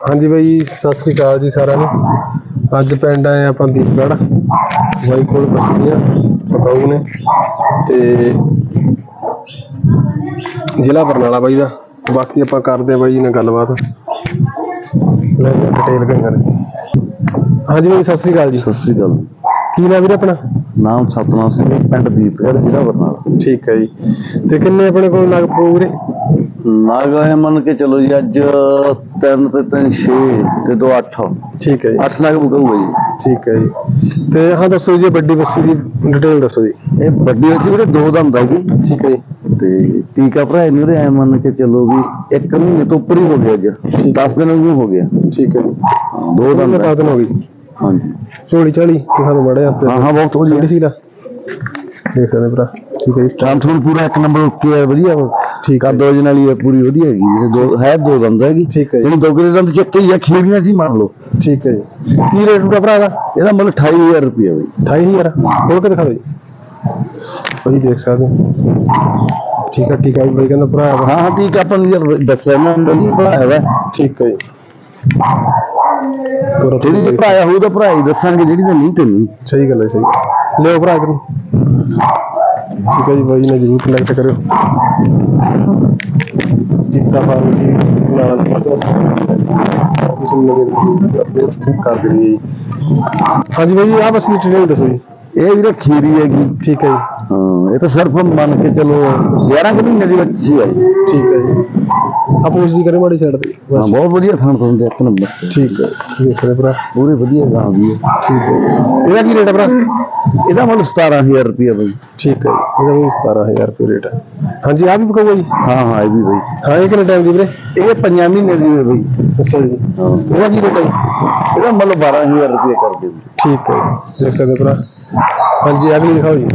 ਹਾਂਜੀ ਬਾਈ ਸਤਿ ਸ੍ਰੀ ਅਕਾਲ ਜੀ ਸਾਰਿਆਂ ਨੂੰ। ਅੱਜ ਪਿੰਡ ਆਏ ਆਪਾਂ ਦੀਪਗੜ੍ਹ ਬਾਈ ਕੋਲ ਬੱਸੀਆਂ ਪਕਾਊ ਨੇ ਤੇ ਜ਼ਿਲ੍ਹਾ ਬਰਨਾਲਾ ਬਾਈ ਦਾ। ਬਾਕੀ ਆਪਾਂ ਕਰਦੇ ਆ ਬਾਈ ਜੀ ਨਾਲ ਗੱਲਬਾਤ। ਲੈ ਡਿਟੇਲ ਗੰਗਾ ਦੀ। ਹਾਂਜੀ ਬਾਈ ਸਤਿ ਸ੍ਰੀ ਅਕਾਲ ਜੀ। ਸਤਿ ਸ੍ਰੀ ਅਕਾਲ। ਕੀ ਨਾਮ ਵੀਰੇ ਆਪਣਾ? ਨਾਮ ਸਤਨਾਮ ਸਿੰਘ ਪਿੰਡ ਦੀਪਗੜ੍ਹ ਜ਼ਿਲ੍ਹਾ ਬਰਨਾਲਾ। ਠੀਕ ਹੈ ਜੀ। ਤੇ ਕਿੰਨੇ ਆਪਣੇ ਕੋਲ ਨਗ ਪਊ ਵੀਰੇ? ਨਾਗਾ ਮੰਨ ਕੇ ਚਲੋ ਜੀ ਅੱਜ 3 ਤੇ 3 6 ਤੇ 2 8 ਠੀਕ ਹੈ ਜੀ। 8 ਨਾਗ ਬੁਕਾਊਗਾ ਜੀ। ਠੀਕ ਹੈ ਜੀ। ਤੇ ਹਾਂ ਦੱਸੋ ਜੀ ਵੱਡੀ ਬੱਸੀ ਦੀ ਡਿਟੇਲ ਦੱਸੋ ਜੀ। ਇਹ ਵੱਡੀ ਅਸੀਂ ਵੀਰੇ ਦੋ ਦੰਦ ਹੈਗੀ ਠੀਕ ਹੈ ਜੀ। ਤੇ ਟੀਕਾ ਭਰਾ ਇਹਨੂੰ ਵੀਰੇ ਐ ਮੰਨ ਕੇ ਚਲੋ ਵੀ ਇੱਕ ਮਹੀਨੇ ਤੋਂ ਉੱਪਰ ਹੀ ਹੋ ਗਿਆ ਅੱਜ। 10 ਦਿਨ ਹੋ ਗਿਆ। ਠੀਕ ਹੈ ਜੀ। ਦੋ ਦੰਦ ਦੰਦ ਹੈ। ਹੋ ਗਈ ਹਾਂਜੀ। ਝੋਲੀ ਝਾਲੀ ਦਿਖਾ ਦੋ ਮੜੇ ਹੱਥ ਹਾਂ ਹਾਂ ਬਹੁਤ ਕਿਹੜੀ ਸੀ ਲਾ ਦੇਖ ਸਕਦੇ ਭਰਾ। ਠੀਕ ਹੈ ਜੀ। ਤਾਂ ਤੁਹਾਨੂੰ ਪੂਰਾ ਇੱਕ ਨੰਬਰ ਓਕੇ ਹੈ ਵਧੀਆ ਠੀਕ ਹੈ ਕੱਦ ਵਜਨ ਵਾਲੀ ਹੈ ਪੂਰੀ ਵਧੀਆ ਹੈਗੀ। ਦੋ ਹੈ ਦੋ ਦੰਦ ਹੈਗੀ। ਠੀਕ ਹੈ ਜਿਹਨੂੰ ਦੋ ਕਿਲੇ ਦੰਦ ਚੱਕ ਕੇ ਜਾਂ ਖੀਰੀਆਂ ਸੀ ਮੰਨ ਲਓ। ਠੀਕ ਹੈ ਜੀ। ਕੀ ਰੇਟ ਹੋਗਾ ਭਰਾ ਦਾ ਇਹਦਾ ਮੁੱਲ 28000 ਰੁਪਏ ਬਈ। 28000 ਹੋਰ ਕੇ ਦਿਖਾ ਦਿਓ ਜੀ ਦੇਖ ਸਕਦੇ ਹੋ। ਠੀਕ ਹੈ ਠੀਕ ਹੈ ਬਾਈ ਕਹਿੰਦਾ ਭਰਾ। ਹਾਂ ਹਾਂ ਠੀਕ ਆ, ਆਪਾਂ ਨੂੰ ਦੱਸਿਆ ਨਾ ਵਧੀਆ ਭਰਾਇਆ ਵਾ ਠੀਕ ਹੈ ਜੀ। ਜਿਹੜੀ ਤੇ ਭਰਾਇਆ ਹੋਊ ਤਾਂ ਭਰਾਈ ਦੱਸਾਂਗੇ ਜਿਹੜੀ ਤਾਂ ਨਹੀਂ ਤੇ ਨਹੀਂ ਸਹੀ ਗੱਲ ਹੈ ਸਹੀ। ਲਿਓ ਭਰਾ ਕਰੂ ਠੀਕ ਹੈ ਜੀ ਬਾਈ ਨੇ ਜਰੂਰ ਕਨੈਕਟ ਕਰਿਓ। ਜਿੱਤਾ ਫਾਰਮ ਜੀ ਨਾਲ ਕਰ ਦੇਣੀ ਜੀ। ਹਾਂਜੀ ਬਾਈ ਆਹ ਬਸ ਡਿਟੇਲ ਦੱਸੋ ਜੀ। ਇਹ ਵੀਰੇ ਖੀਰੀ ਹੈਗੀ। ਠੀਕ ਹੈ ਜੀ। ਹਾਂ ਇਹ ਤਾਂ ਸਿਰਫ ਮੰਨ ਕੇ ਚਲੋ 11 ਕੁ ਮਹੀਨੇ ਦੀ ਬੱਚੀ ਹੈ ਠੀਕ ਹੈ ਜੀ। ਆਪੋ ਜੀ ਕਰੇ ਮਾੜੀ ਸਾਈਡ ਤੇ। ਹਾਂ ਬਹੁਤ ਵਧੀਆ ਥਾਂ ਤੋਂ ਇੱਕ ਨੰਬਰ। ਠੀਕ ਹੈ ਦੇਖ ਲੈ ਭਰਾ। ਪੂਰੀ ਵਧੀਆ ਗਾਂ ਦੀ ਹੈ। ਠੀਕ ਹੈ। ਇਹਦਾ ਕੀ ਰੇਟ ਹੈ ਭਰਾ? ਇਹਦਾ ਮੁੱਲ 17000 ਰੁਪਏ ਬਈ। ਠੀਕ ਹੈ ਜੀ ਇਹਦਾ ਵੀ 17000 ਰੁਪਏ ਰੇਟ ਹੈ ਹਾਂਜੀ ਆ ਵੀ ਪਕਾਊਗਾ ਜੀ? ਹਾਂ ਹਾਂ ਇਹ ਵੀ ਬਈ। ਹਾਂ ਇਹ ਕਿੰਨੇ ਟਾਈਮ ਦੀ ਵੀਰੇ? ਇਹ 5 ਮਹੀਨੇ ਦੀ ਹੈ ਬਈ। ਅੱਛਾ ਜੀ। ਹਾਂ ਇਹਦਾ ਕੀ ਰੇਟ ਹੈ ਜੀ? ਇਹਦਾ ਮੁੱਲ 12000 ਰੁਪਏ ਕਰ ਦੇ ਠੀਕ ਹੈ ਜੀ ਦੇਖ ਸਕਦੇ ਹੋ ਭਰਾ। ਹਾਂਜੀ ਅਗਲੀ ਦਿਖਾਓ ਜੀ।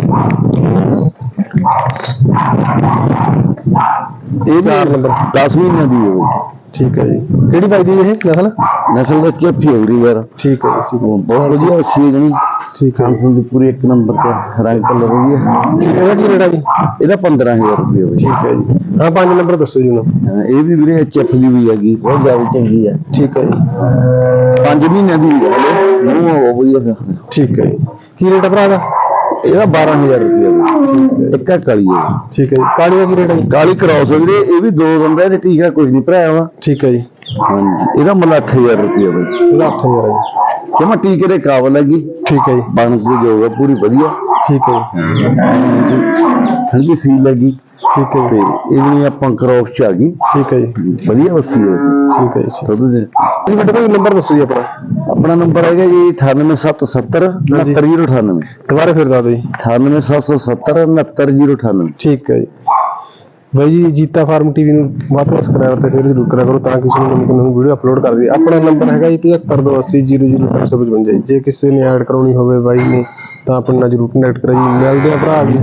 ਇਹ ਚਾਰ ਨੰਬਰ 10 ਮਹੀਨੇ ਦੀ ਹੈ ਬਈ ਠੀਕ ਹੈ ਜੀ। ਕਿਹੜੀ ਪਾਈ ਦੀ ਇਹ ਨਸਲ? ਨਸਲ ਦਾ ਚੈਪੀ ਹੋ ਰਹੀ ਯਾਰ। ਠੀਕ ਹੈ ਜੀ ਹੈ। ਬਹੁਤ ਵਧੀਆ ਸੀ ਜਣੀ। ਠੀਕ ਹੈ। ਖਾਣ ਦੀ ਪੂਰੀ ਇੱਕ ਨੰਬਰ ਤੇ ਰੰਗ ਕਲਰ ਵੀ ਹੈ। ਠੀਕ ਹੈ ਇਹਦਾ ਕੀ ਰੇਟ ਹੈ ਜੀ? ਇਹਦਾ 15000 ਰੁਪਏ ਬਈ ਠੀਕ ਹੈ ਜੀ। ਹਾਂ ਪੰਜ ਨੰਬਰ ਦੱਸੋ ਜੀ ਹਾਂ, ਇਹ ਵੀ ਵੀਰੇ ਚੈਪ ਦੀ ਵੀ ਹੈਗੀ ਬਹੁਤ ਜ਼ਿਆਦਾ ਚੰਗੀ ਹੈ। ਠੀਕ ਹੈ ਜੀ। 5 ਮਹੀਨਿਆਂ ਦੀ ਹੈ ਹਲੇ ਨੂੰ ਉਹ ਵਧੀਆ ਹੈ। ਠੀਕ ਹੈ ਜੀ। ਕੀ ਰੇਟ ਹੈ ਭਰਾ ਦਾ? ਇਹਦਾ 12000 ਰੁਪਏ ਇੱਕਾ ਕਾਲੀ ਹੈ। ਠੀਕ ਹੈ ਜੀ। ਕਾਲੀ ਦਾ ਕੀ ਰੇਟ ਹੈ ਇਹ ਵੀ ਦੋ ਬੰਦਾ ਤੇ ਟੀਕਾ ਕੁਝ ਨਹੀਂ ਭਰਾਇਆ ਵਾ। ਠੀਕ ਹੈ ਜੀ। ਹਾਂਜੀ ਇਹਦਾ ਮੁੱਲ 8000 ਰੁਪਏ ਬਈ ਇਹਦਾ 8000 ਹੈ ਜੀ। ਜਮਾ ਟੀਕੇ ਦੇ ਕਾਬਲ ਹੈਗੀ। ਠੀਕ ਹੈ ਜੀ। ਬਣ ਕੇ ਜਾਊਗਾ ਪੂਰੀ ਵਧੀਆ। ਠੀਕ ਹੈ ਜੀ। ਠੰਡੀ ਸੀਲ ਲੱਗੀ ਠੀਕ ਹੈ ਤੇ ਜੀ। ਇਹ ਵੀ ਆਪਾਂ ਕਰੌਸ ਚ ਆ ਗਈ। ਠੀਕ ਹੈ ਜੀ। ਵਧੀਆ ਵਸੀ ਹੈ। ਠੀਕ ਹੈ ਜੀ ਸਭ ਦੇ ਜੀ ਬੇਟਾ ਭਾਈ ਨੰਬਰ ਦੱਸੋ ਜੀ ਆਪਣਾ। ਆਪਣਾ ਨੰਬਰ ਹੈਗਾ ਜੀ 98770 ਹਾਂਜੀ। 69098 ਦੁਬਾਰਾ ਫਿਰ ਦੱਸ ਦਿਓ ਜੀ। 98770 69098 ਠੀਕ ਹੈ ਜੀ। ਬਾਈ ਜੀ ਜੀਤਾ ਫਾਰਮ ਟੀਵੀ ਨੂੰ ਵੱਧ ਤੋਂ ਸਬਸਕ੍ਰਾਈਬ ਤੇ ਸ਼ੇਅਰ ਜ਼ਰੂਰ ਕਰਿਆ ਕਰੋ ਤਾਂ ਕਿ ਤੁਹਾਨੂੰ ਨਵੀਂ ਨਵੀਂ ਵੀਡੀਓ ਅਪਲੋਡ ਕਰ ਦਈਏ। ਆਪਣਾ ਨੰਬਰ ਹੈਗਾ ਜੀ 7528000555 ਜੇ ਕਿਸੇ ਨੇ ਐਡ ਕਰਾਉਣੀ ਹੋਵੇ ਬਾਈ ਨੇ ਤਾਂ ਆਪਣੇ ਨਾਲ ਜ਼ਰੂਰ ਕੰਟੈਕਟ ਕਰੋ ਜੀ ਮਿਲਦੇ ਆ ਭਰਾ ਜੀ